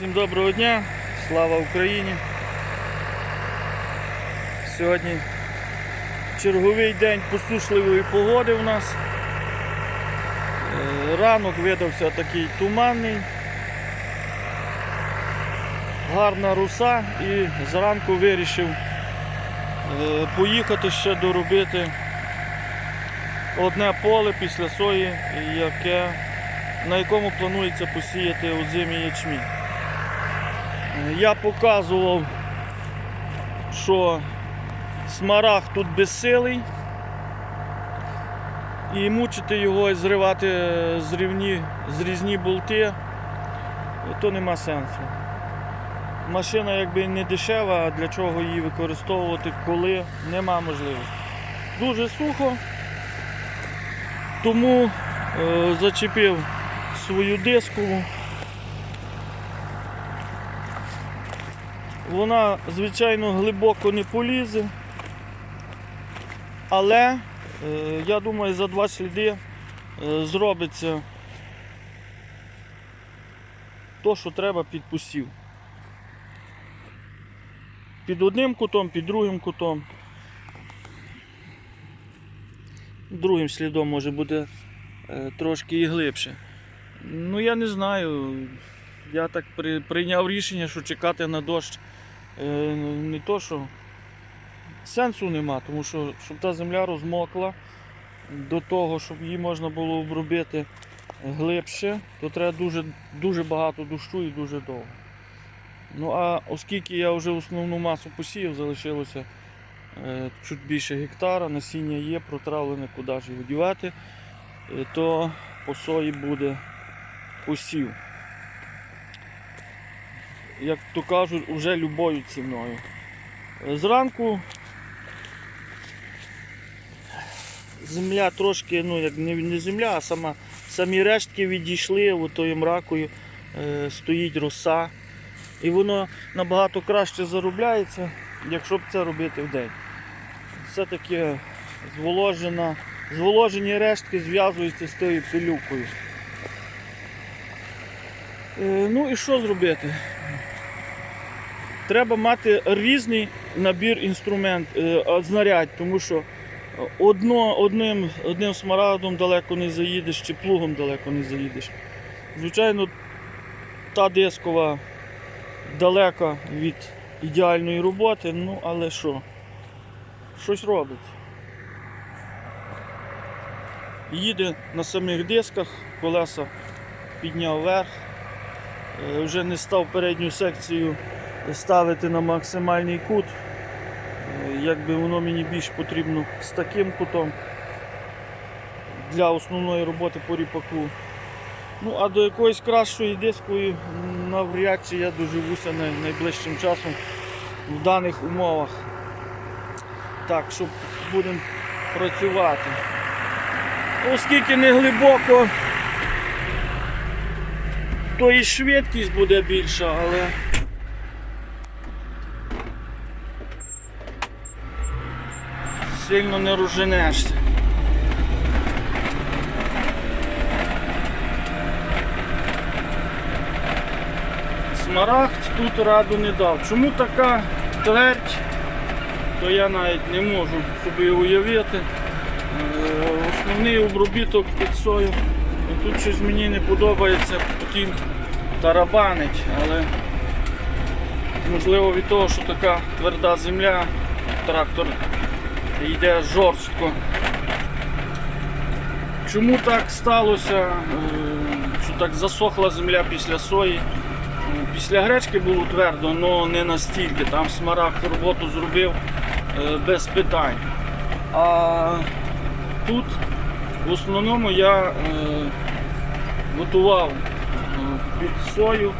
Всім доброго дня, слава Україні. Сьогодні черговий день посушливої погоди у нас. Е, Ранок видався такий туманний, гарна руса і зранку вирішив е, поїхати ще доробити одне поле після сої, яке, на якому планується посіяти озимий ячмінь. Я показував, що смараг тут безсилий. І мучити його і зривати зрівні, зрізні болти, то нема сенсу. Машина якби не дешева, а для чого її використовувати, коли нема можливості. Дуже сухо, тому е, зачепив свою дискову. Вона, звичайно, глибоко не полізе, але е, я думаю, за два сліди е, зробиться то, що треба під посів. Під одним кутом, під другим кутом. Другим слідом може буде е, трошки і глибше. Ну я не знаю. Я так прийняв рішення, що чекати на дощ не то, що сенсу нема, тому що щоб та земля розмокла до того, щоб її можна було обробити глибше, то треба дуже, дуже багато дощу і дуже довго. Ну а оскільки я вже основну масу посіяв, залишилося е, чуть більше гектара, насіння є, протравлене, куди ж його дівати, е, то по сої буде посів. Як то кажуть, уже любою ціною. Зранку земля трошки, ну як не, земля, а сама, самі рештки відійшли, отою мракою е, стоїть роса. І воно набагато краще заробляється, якщо б це робити вдень. Все-таки зволожена, зволожені рештки зв'язуються з тією пилюкою. Е, ну і що зробити? Треба мати різний набір інструмент, е, знарядь, тому що одно, одним, одним смарагдом далеко не заїдеш чи плугом далеко не заїдеш. Звичайно, та дискова далека від ідеальної роботи, ну але що? Щось робить. Їде на самих дисках, колеса підняв вверх, Е, вже не став передню секцію ставити на максимальний кут. Е, Якби воно мені більш потрібно з таким кутом для основної роботи по ріпаку. Ну, а до якоїсь кращої дискової м, навряд чи я доживуся найближчим часом в даних умовах. Так, щоб будемо працювати. Оскільки не глибоко, то і швидкість буде більша, але сильно не розженешся. Смарагд тут раду не дав. Чому така твердь, то я навіть не можу собі уявити. Е, Основний обробіток під сою. Тут щось мені не подобається, потім тарабанить, але можливо від того, що така тверда земля, трактор йде жорстко. Чому так сталося, е, що так засохла земля після сої? Е, Після гречки було твердо, але не настільки. Там смарагд роботу зробив е, без питань. А тут в основному я готував під сою,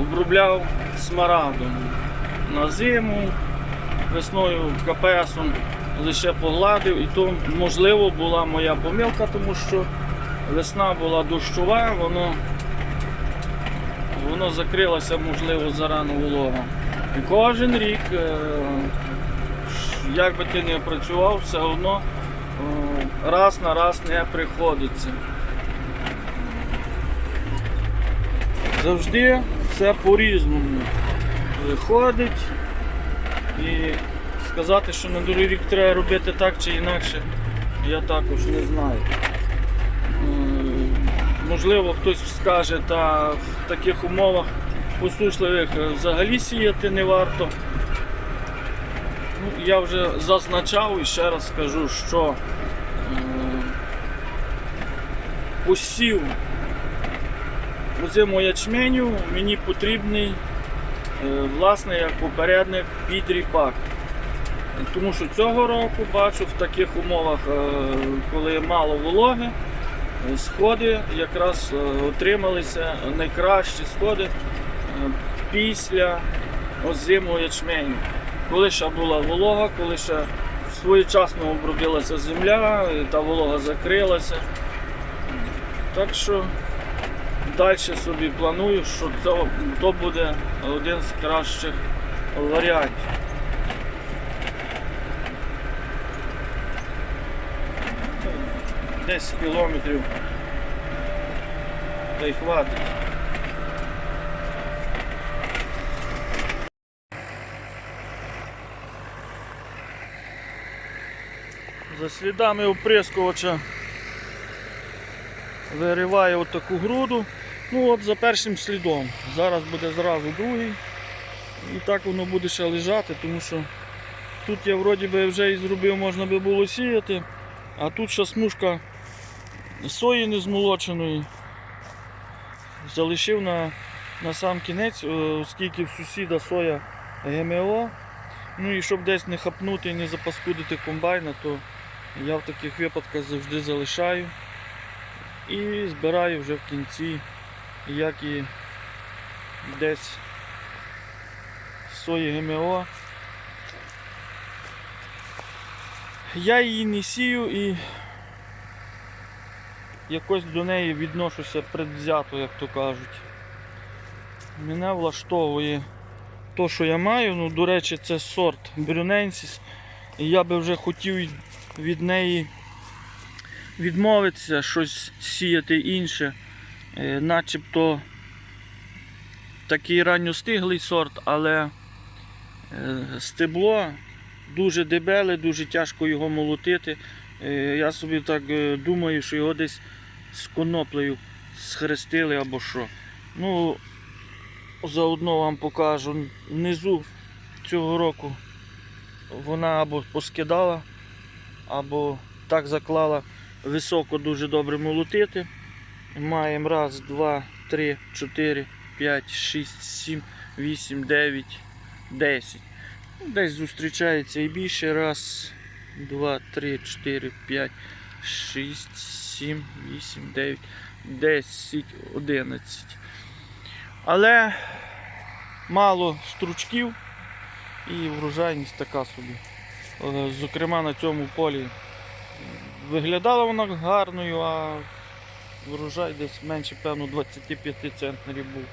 обробляв смарагдом на зиму, весною КПСом лише погладив, і то можливо була моя помилка, тому що весна була дощова, воно, воно закрилося, можливо, зарано волога. І кожен рік, е, як би ти не працював, все одно е, раз на раз не приходиться. Завжди все по-різному виходить. І сказати, що на другий рік треба робити так чи інакше, я також не знаю. Можливо, хтось скаже, та в таких умовах посушливих е, взагалі сіяти не варто. Ну, я вже зазначав і ще раз скажу, що посів озимого ячменю мені потрібний е, власне як попередник під ріпак. Тому що цього року бачу в таких умовах, е, коли мало вологи, е, сходи якраз е, отрималися найкращі сходи після озимого ячменю. Коли ще була волога, коли ще своєчасно обробилася земля, та волога закрилася. Так що далі собі планую, що це, то буде один з кращих варіантів. Десь кілометрів та й хватить. За слідами оприскувача вириває отаку груду. Ну от за першим слідом. Зараз буде зразу другий. І так воно буде ще лежати, тому що тут я вроді би вже і зробив, можна би було сіяти, а тут ще смужка сої незмолоченої. Залишив на, на сам кінець, е, оскільки в сусіда соя ГМО. Ну і щоб десь не хапнути і не запаскудити комбайна, то я в таких випадках завжди залишаю і збираю вже в кінці, як і десь сої ГМО. Я її не сію і якось до неї відношуся предвзято, як то кажуть. Мене влаштовує то, що я маю. Ну, до речі, це сорт Брюненсіс. І я би вже хотів від неї відмовитися, щось сіяти інше. Е, Начебто такий ранньостиглий сорт, але е, стебло дуже дебеле, дуже тяжко його молотити. Е, Я собі так думаю, що його десь з коноплею схрестили або що. Ну, заодно вам покажу. Внизу цього року вона або поскидала, або так заклала високо дуже добре молотити. Маємо раз, два, три, чотири, п'ять, шість, сім, вісім, дев'ять, десять. Десь зустрічається і більше. Раз, два, три, чотири, п'ять, шість, сім, вісім, дев'ять, десять, одинадцять. Але мало стручків і врожайність така собі. Е, Зокрема, на цьому полі виглядала вона гарною, а врожай десь менше, певно, 25 центнерів був.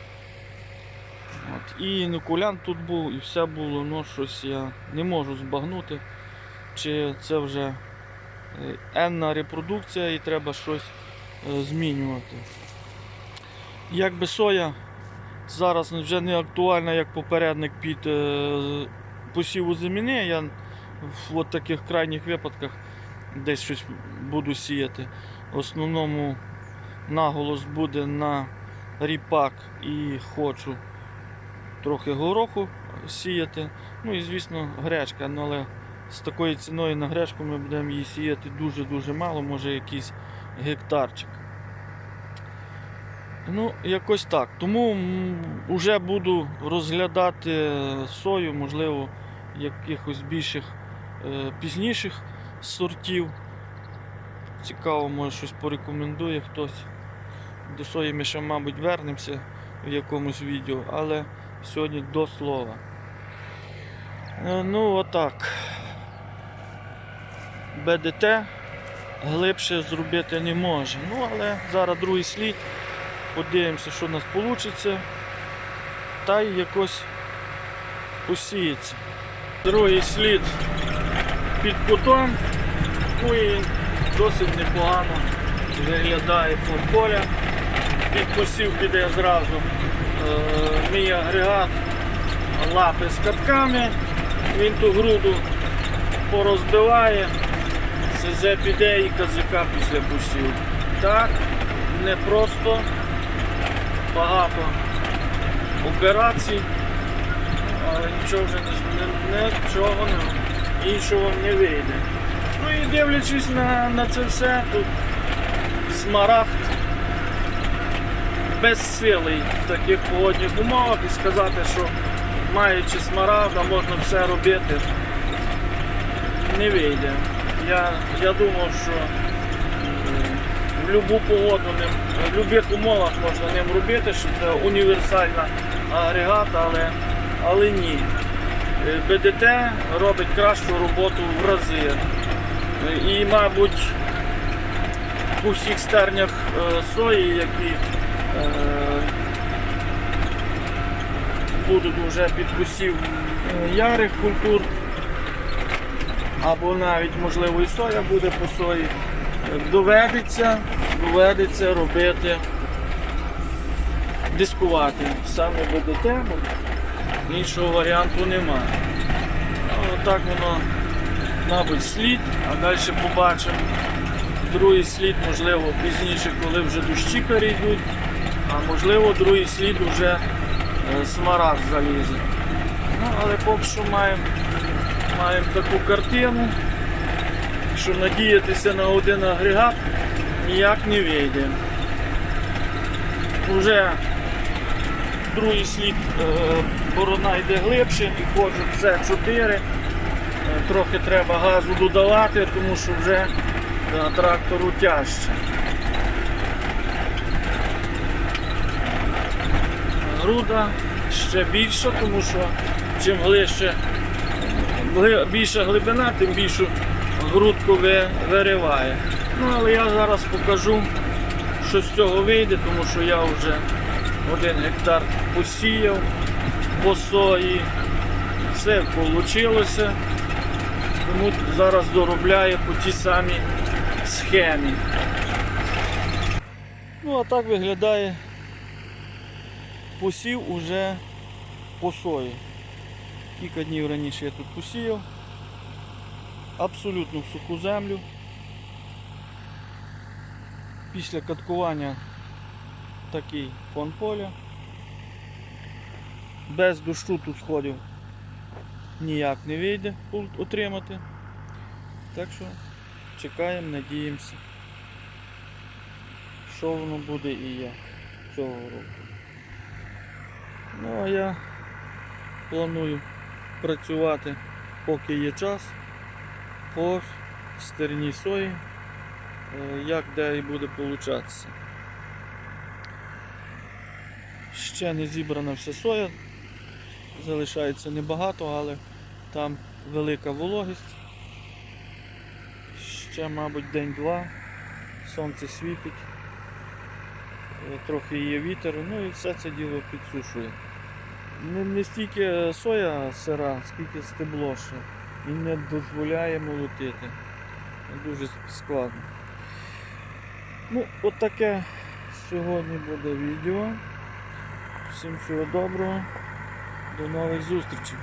От. І інокулянт тут був, і все було, ну щось я не можу збагнути, чи це вже енна репродукція і треба щось е, змінювати. Якби соя зараз вже не актуальна як попередник під е, посіву землі, я в от таких крайніх випадках десь щось буду сіяти. В основному наголос буде на ріпак і хочу трохи гороху сіяти. Ну і звісно гречка, ну, але з такою ціною на гречку ми будемо її сіяти дуже-дуже мало, може якийсь гектарчик. Ну, якось так. Тому вже буду розглядати сою, можливо, якихось більших е, пізніших сортів. Цікаво, може щось порекомендує хтось. До сої ми ще, мабуть, вернемося в якомусь відео, але сьогодні до слова. Е, Ну, отак. БДТ глибше зробити не може. Ну, але зараз другий слід. Подивимося, що у нас вийде. Та й якось посіється. Другий слід під кутом. Ну і досить непогано виглядає фон поля. Під посів піде зразу е, мій агрегат лапи з катками, він ту груду порозбиває, СЗ піде і казика після пустів. Так, не просто багато операцій, але нічого вже не, нічого не, іншого не вийде. Ну і дивлячись на, на це все, тут смарагд безсилий в таких погодних умовах і сказати, що маючи смарагда можна все робити, не вийде. Я, я думав, що в будь-яку погоду в будь-яких умовах можна ним робити, що це універсальна агрегат, але, але ні. Е, БДТ робить кращу роботу в рази. Е, І, мабуть, у всіх стернях е, сої, які будуть вже під посів е, ярих культур, або навіть можливо і соя буде по сої, доведеться, доведеться робити дискувати саме БДТ, бо іншого варіанту немає. Ну, Отак воно, мабуть, слід, а далі побачимо. Другий слід, можливо, пізніше, коли вже дощі перейдуть, а можливо, другий слід вже смарагд залізе. Ну, але поки що маємо маємо таку картину, що надіятися на один агрегат ніяк не вийде. Уже другий слід е, борона йде глибше і ходжу це 4. Е, Трохи треба газу додавати, тому що вже да, трактору тяжче. Груда ще більша, тому що чим гли- більша глибина, тим більшу грудку вириває. Ну, але я зараз покажу, що з цього вийде, тому що я вже один гектар посіяв по сої. Все вийшло. Тому зараз доробляю по тій самій схемі. Ну, а так виглядає посів уже по сої. Кілька днів раніше я тут посіяв. Абсолютно в суху землю. Після каткування такий фон поля. Без дощу тут сходів ніяк не вийде пульт отримати. Так що чекаємо, надіємося, що воно буде і як цього року. Ну а я планую працювати, поки є час, по стерній сої, е, як де і буде получатися. Ще не зібрана вся соя, залишається небагато, але там велика вологість. Ще, мабуть, день-два. Сонце світить, е, трохи є вітер, ну і все це діло підсушує. Не, не стільки соя сира, скільки стебло ще. І не дозволяє молотити. Дуже складно. Ну, от сьогодні буде відео. Всім всього доброго. До нових зустрічей.